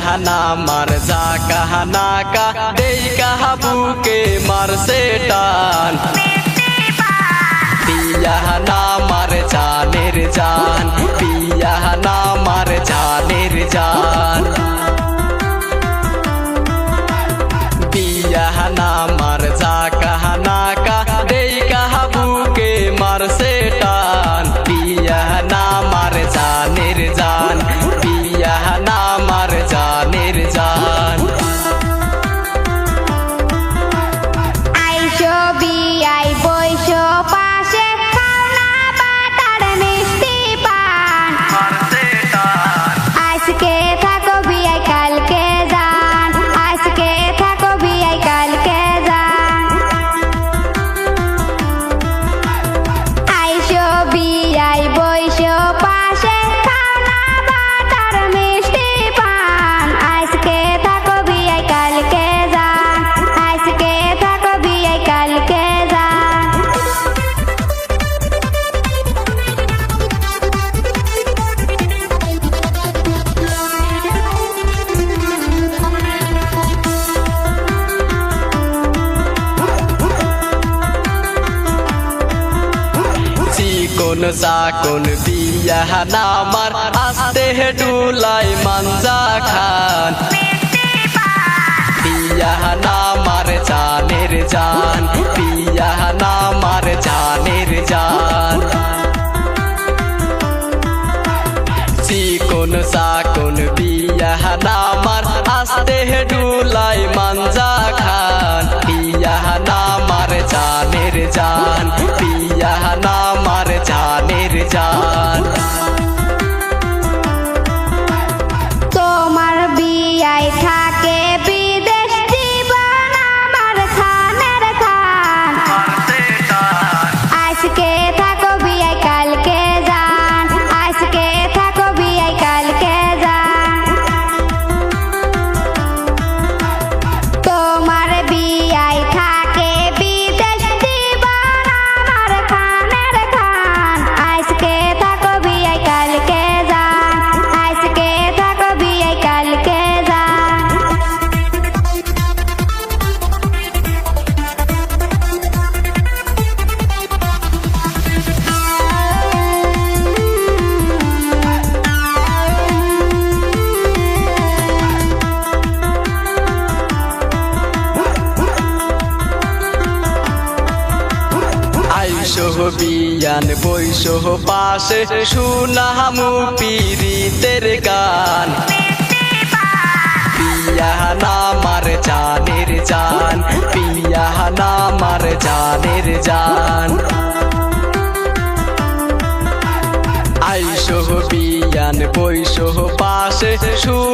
कहना मर जा कहना का दे कहबू के मर से কোন সাকন বিয়া নামার আস্তে ডুলাই মাঞ্জা খান। বিয়া না जा বিয়ান বৈশ পাশে সুনামু পীড়িতের গান। পিয়াহানা মার জানের জান, পিয়াহানা মার জানের জান। আইসহ বিয়ান বৈশ পাশে সু